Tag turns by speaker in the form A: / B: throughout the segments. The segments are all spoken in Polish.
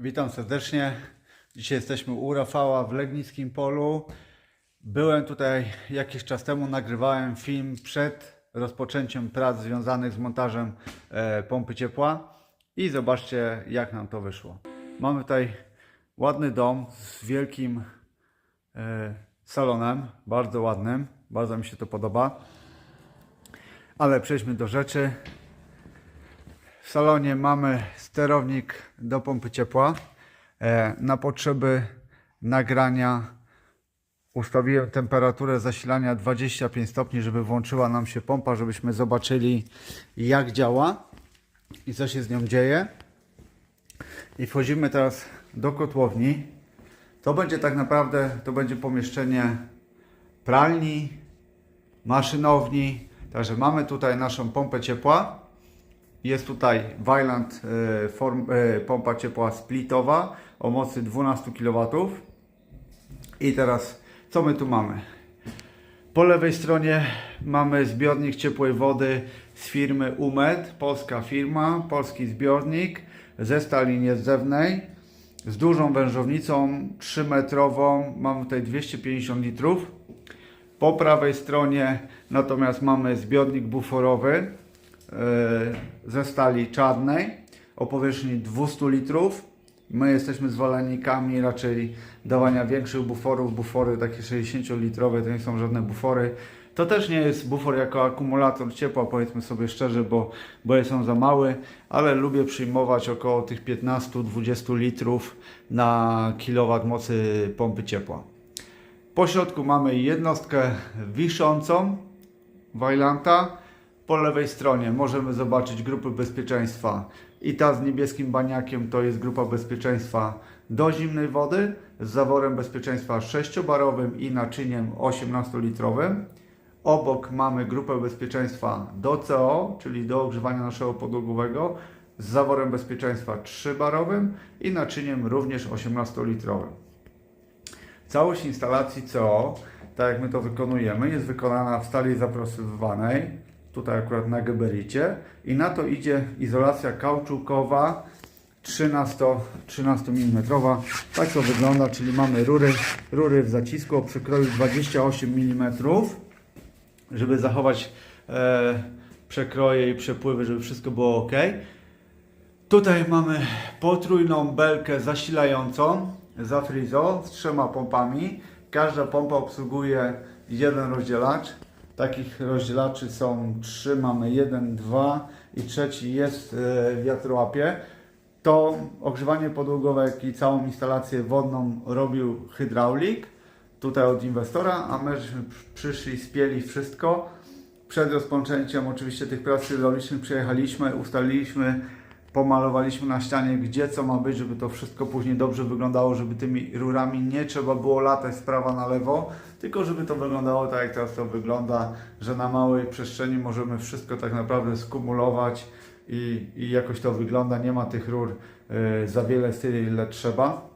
A: Witam serdecznie. Dzisiaj jesteśmy u Rafała w Legnickim Polu. Byłem tutaj jakiś czas temu, nagrywałem film przed rozpoczęciem prac związanych z montażem e, pompy ciepła i zobaczcie jak nam to wyszło. Mamy tutaj ładny dom z wielkim e, salonem, bardzo ładnym, bardzo mi się to podoba. Ale przejdźmy do rzeczy. W salonie mamy sterownik do pompy ciepła. E, Na potrzeby nagrania ustawiłem temperaturę zasilania 25 stopni, żeby włączyła nam się pompa, żebyśmy zobaczyli jak działa i co się z nią dzieje. I wchodzimy teraz do kotłowni. To będzie tak naprawdę, to będzie pomieszczenie pralni, maszynowni. Także mamy tutaj naszą pompę ciepła. Jest tutaj Weiland e, form, e, pompa ciepła splitowa o mocy 12 kW. I teraz co my tu mamy? Po lewej stronie mamy zbiornik ciepłej wody z firmy Umed, polska firma, polski zbiornik ze stali niezewnej z dużą wężownicą 3-metrową. Mamy tutaj 250 litrów. Po prawej stronie natomiast mamy zbiornik buforowy ze stali czarnej o powierzchni 200 litrów. My jesteśmy zwolennikami raczej dawania większych buforów. Bufory takie 60-litrowe to nie są żadne bufory. To też nie jest bufor jako akumulator ciepła, powiedzmy sobie szczerze, bo, bo są za mały, ale lubię przyjmować około tych 15-20 litrów na kilowat mocy pompy ciepła. Po środku mamy jednostkę wiszącą Weilanta. Po lewej stronie możemy zobaczyć grupy bezpieczeństwa i ta z niebieskim baniakiem to jest grupa bezpieczeństwa do zimnej wody z zaworem bezpieczeństwa 6-barowym i naczyniem 18-litrowym. Obok mamy grupę bezpieczeństwa do CO, czyli do ogrzewania naszego podłogowego z zaworem bezpieczeństwa 3-barowym i naczyniem również 18-litrowym. Całość instalacji CO, tak jak my to wykonujemy, jest wykonana w stali zaprostowywanej, tutaj akurat na gebericie i na to idzie izolacja kauczukowa 13, 13 mm. Tak to wygląda, czyli mamy rury, rury w zacisku o przekroju 28 mm, żeby zachować e, przekroje i przepływy, żeby wszystko było ok. Tutaj mamy potrójną belkę zasilającą za frizo z trzema pompami. Każda pompa obsługuje jeden rozdzielacz. Takich rozdzielaczy są trzy, mamy jeden, dwa i trzeci jest e, w wiatrołapie. To ogrzewanie podłogowe, jak i całą instalację wodną robił hydraulik, tutaj od inwestora, a my przyszli, spieli wszystko. Przed rozpoczęciem oczywiście tych prac hydraulicznych przyjechaliśmy, ustaliliśmy, pomalowaliśmy na ścianie, gdzie co ma być, żeby to wszystko później dobrze wyglądało, żeby tymi rurami nie trzeba było latać z prawa na lewo, tylko żeby to wyglądało tak, jak teraz to wygląda, że na małej przestrzeni możemy wszystko tak naprawdę skumulować i, i jakoś to wygląda. Nie ma tych rur y, za wiele z tyle, ile trzeba.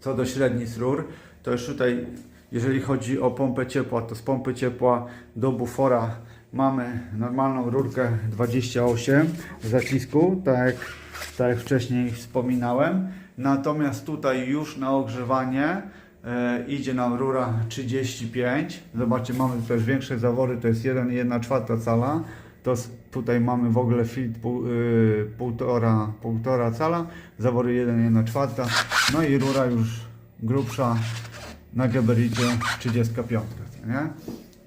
A: Co do średnic rur, to już tutaj, jeżeli chodzi o pompę ciepła, to z pompy ciepła do bufora mamy normalną rurkę 28 w zacisku, tak jak, tak jak wcześniej wspominałem. Natomiast tutaj już na ogrzewanie e, idzie nam rura 35. Zobaczcie, mamy też większe zawory, to jest 1,1 czwarta cala. To tutaj mamy w ogóle filtr pół, y, półtora, półtora cala, zawory 1,1 czwarta. No i rura już grubsza na gabaricie 35, co nie?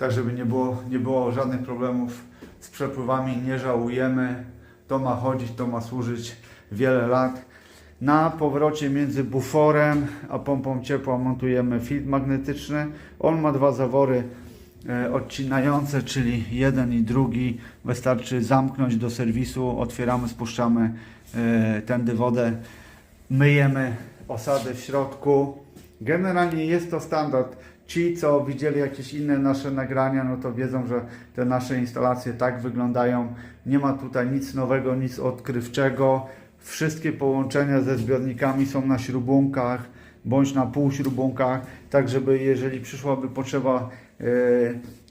A: Tak, żeby nie było, nie było żadnych problemów z przepływami, nie żałujemy. To ma chodzić, to ma służyć wiele lat. Na powrocie między buforem a pompą ciepła montujemy filtr magnetyczny. On ma dwa zawory e, odcinające, czyli jeden i drugi. Wystarczy zamknąć do serwisu, otwieramy, spuszczamy e, tędy wodę, myjemy osadę w środku. Generalnie jest to standard. Ci, co widzieli jakieś inne nasze nagrania, no to wiedzą, że te nasze instalacje tak wyglądają. Nie ma tutaj nic nowego, nic odkrywczego. Wszystkie połączenia ze zbiornikami są na śrubunkach bądź na półśrubunkach, tak żeby jeżeli przyszłaby potrzeba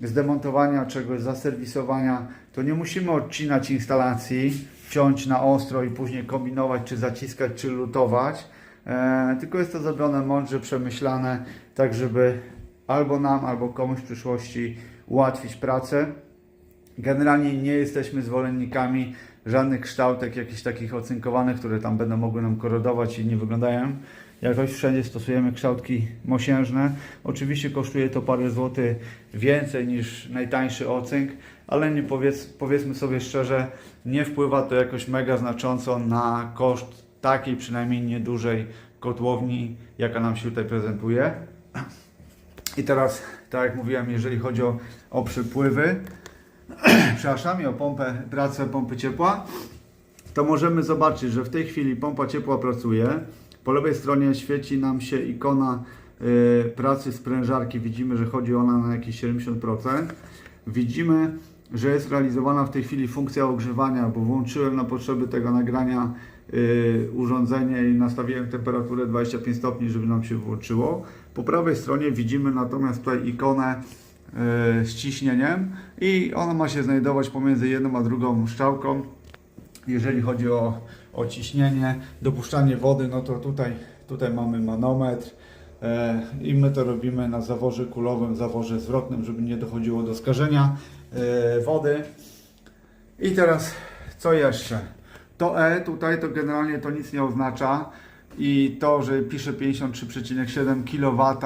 A: e, zdemontowania czegoś, zaserwisowania, to nie musimy odcinać instalacji, ciąć na ostro i później kombinować, czy zaciskać, czy lutować, e, tylko jest to zrobione mądrze, przemyślane, tak żeby albo nam, albo komuś w przyszłości ułatwić pracę. Generalnie nie jesteśmy zwolennikami żadnych kształtek jakichś takich ocynkowanych, które tam będą mogły nam korodować i nie wyglądają jakoś. Wszędzie stosujemy kształtki mosiężne. Oczywiście kosztuje to parę złotych więcej niż najtańszy ocynk, ale nie powiedz, powiedzmy sobie szczerze, nie wpływa to jakoś mega znacząco na koszt takiej przynajmniej niedużej kotłowni, jaka nam się tutaj prezentuje. I teraz, tak jak mówiłem, jeżeli chodzi o, o przypływy, przepraszam, i o pompę, pracę pompy ciepła, to możemy zobaczyć, że w tej chwili pompa ciepła pracuje. Po lewej stronie świeci nam się ikona y, pracy sprężarki. Widzimy, że chodzi ona na jakieś 70%. Widzimy, że jest realizowana w tej chwili funkcja ogrzewania, bo włączyłem na potrzeby tego nagrania urządzenie i nastawiłem temperaturę 25 stopni, żeby nam się włączyło. Po prawej stronie widzimy natomiast tutaj ikonę y, z ciśnieniem i ona ma się znajdować pomiędzy jedną a drugą strzałką. Jeżeli chodzi o, o ciśnienie, dopuszczanie wody, no to tutaj, tutaj mamy manometr e, i my to robimy na zaworze kulowym, zaworze zwrotnym, żeby nie dochodziło do skażenia wody. I teraz co jeszcze? To E tutaj to generalnie to nic nie oznacza. I to, że pisze 53,7 kW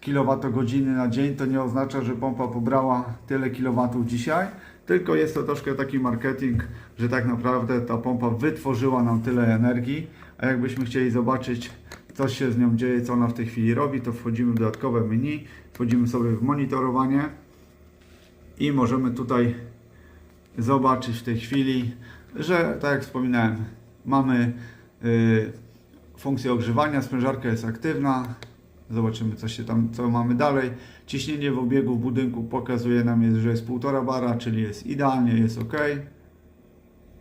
A: kilowatogodziny na dzień, to nie oznacza, że pompa pobrała tyle kilowatów dzisiaj, tylko jest to troszkę taki marketing, że tak naprawdę ta pompa wytworzyła nam tyle energii, a jakbyśmy chcieli zobaczyć, co się z nią dzieje, co ona w tej chwili robi, to wchodzimy w dodatkowe menu, wchodzimy sobie w monitorowanie i możemy tutaj zobaczyć w tej chwili, że tak jak wspominałem, mamy y, funkcję ogrzewania, sprężarka jest aktywna. Zobaczymy, co się tam, co mamy dalej. Ciśnienie w obiegu w budynku pokazuje nam, że jest 1,5 bara, czyli jest idealnie, jest ok.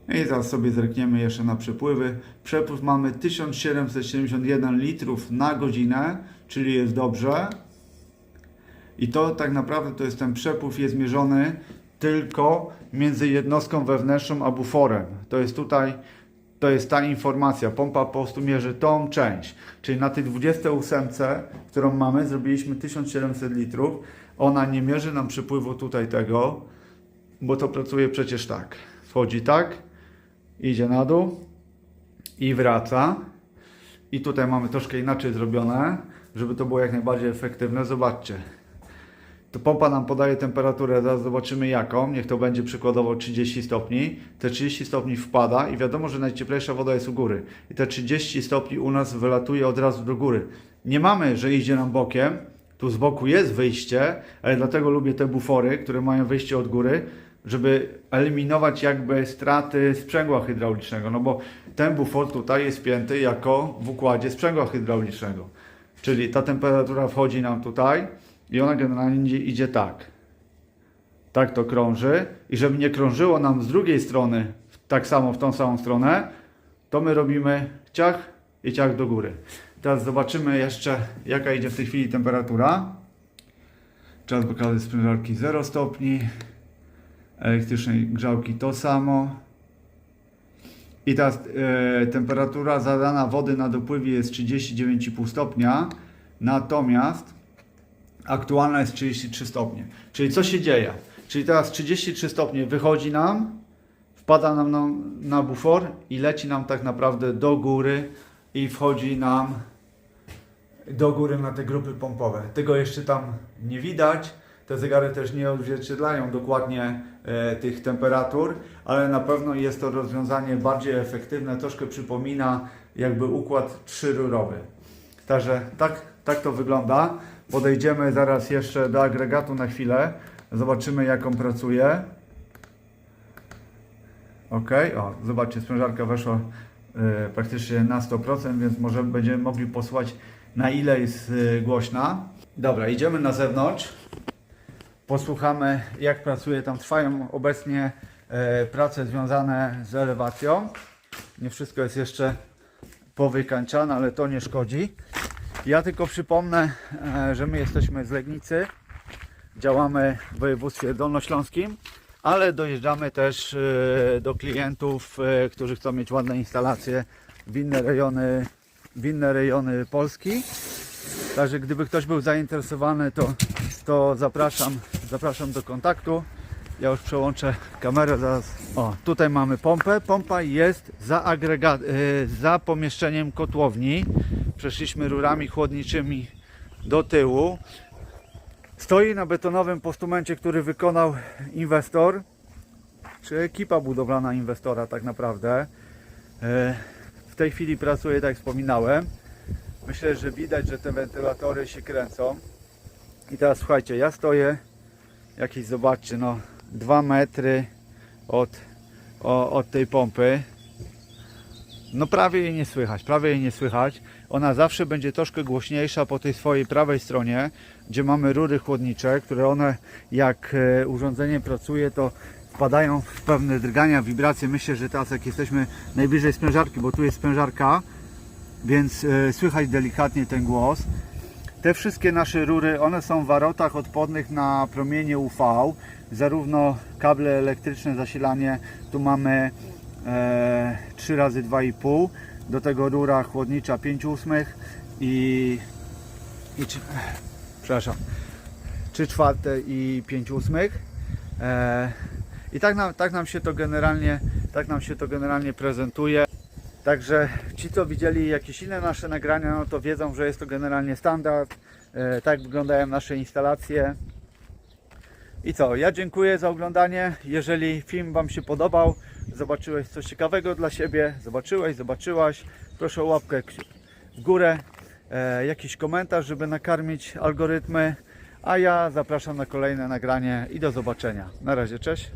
A: I zaraz sobie zerkniemy jeszcze na przepływy. Przepływ mamy 1771 litrów na godzinę, czyli jest dobrze. I to tak naprawdę to jest ten przepływ jest mierzony tylko między jednostką wewnętrzną a buforem. To jest tutaj, to jest ta informacja. Pompa po prostu mierzy tą część. Czyli na tej 28, którą mamy, zrobiliśmy 1700 litrów. Ona nie mierzy nam przepływu tutaj tego, bo to pracuje przecież tak. Wchodzi tak, idzie na dół i wraca. I tutaj mamy troszkę inaczej zrobione, żeby to było jak najbardziej efektywne. Zobaczcie. To pompa nam podaje temperaturę, zaraz zobaczymy jaką. Niech to będzie przykładowo 30 stopni. Te 30 stopni wpada i wiadomo, że najcieplejsza woda jest u góry. I te 30 stopni u nas wylatuje od razu do góry. Nie mamy, że idzie nam bokiem. Tu z boku jest wyjście, ale dlatego lubię te bufory, które mają wyjście od góry, żeby eliminować jakby straty sprzęgła hydraulicznego. No bo ten bufor tutaj jest pięty jako w układzie sprzęgła hydraulicznego. Czyli ta temperatura wchodzi nam tutaj i ona generalnie idzie, tak. Tak to krąży. I żeby nie krążyło nam z drugiej strony tak samo w tą samą stronę, to my robimy ciach i ciach do góry. Teraz zobaczymy jeszcze jaka idzie w tej chwili temperatura. Czas pokazać sprężarki 0 stopni. Elektrycznej grzałki to samo. I teraz e, temperatura zadana wody na dopływie jest 39,5 stopnia. Natomiast aktualna jest 33 stopnie. Czyli co się dzieje? Czyli teraz 33 stopnie wychodzi nam, wpada nam na, na bufor i leci nam tak naprawdę do góry i wchodzi nam do góry na te grupy pompowe. Tego jeszcze tam nie widać. Te zegary też nie odzwierciedlają dokładnie e, tych temperatur, ale na pewno jest to rozwiązanie bardziej efektywne, troszkę przypomina jakby układ trzyrurowy. Także tak, tak to wygląda. Podejdziemy zaraz jeszcze do agregatu na chwilę. Zobaczymy jak on pracuje. Ok, o, zobaczcie, sprężarka weszła e, praktycznie na 100%, więc może będziemy mogli posłuchać na ile jest e, głośna. Dobra, idziemy na zewnątrz. Posłuchamy jak pracuje. Tam trwają obecnie e, prace związane z elewacją. Nie wszystko jest jeszcze powykańczane, ale to nie szkodzi. Ja tylko przypomnę, e, że my jesteśmy z Legnicy. Działamy w województwie dolnośląskim, ale dojeżdżamy też e, do klientów, e, którzy chcą mieć ładne instalacje w inne rejony w inne rejony Polski. Także gdyby ktoś był zainteresowany, to, to zapraszam, zapraszam do kontaktu. Ja już przełączę kamerę zaraz. O, tutaj mamy pompę. Pompa jest za, agregat, za pomieszczeniem kotłowni. Przeszliśmy rurami chłodniczymi do tyłu. Stoi na betonowym postumencie, który wykonał inwestor, czy ekipa budowlana inwestora tak naprawdę. E, W tej chwili pracuje, tak jak wspominałem. Myślę, że widać, że te wentylatory się kręcą. I teraz słuchajcie, ja stoję jakieś, zobaczcie, no 2 metry od, o, od tej pompy. No prawie jej nie słychać, prawie jej nie słychać. Ona zawsze będzie troszkę głośniejsza po tej swojej prawej stronie, gdzie mamy rury chłodnicze, które one jak e, urządzenie pracuje, to wpadają w pewne drgania, wibracje. Myślę, że teraz jak jesteśmy najbliżej sprężarki, bo tu jest sprężarka, więc e, słychać delikatnie ten głos. Te wszystkie nasze rury, one są w warotach odpornych na promienie UV, zarówno kable elektryczne, zasilanie, tu mamy e, 3 razy 2,5 do tego rura chłodnicza 5 ósmych i, i przepraszam 3 czwarte i 5 ósmych e, i tak nam, tak nam się to generalnie tak nam się to generalnie prezentuje Także ci, co widzieli jakieś inne nasze nagrania, no to wiedzą, że jest to generalnie standard. E, tak wyglądają nasze instalacje. I co, ja dziękuję za oglądanie. Jeżeli film Wam się podobał, zobaczyłeś coś ciekawego dla siebie, zobaczyłeś, zobaczyłaś, proszę o łapkę w górę, e, jakiś komentarz, żeby nakarmić algorytmy. A ja zapraszam na kolejne nagranie i do zobaczenia. Na razie, cześć.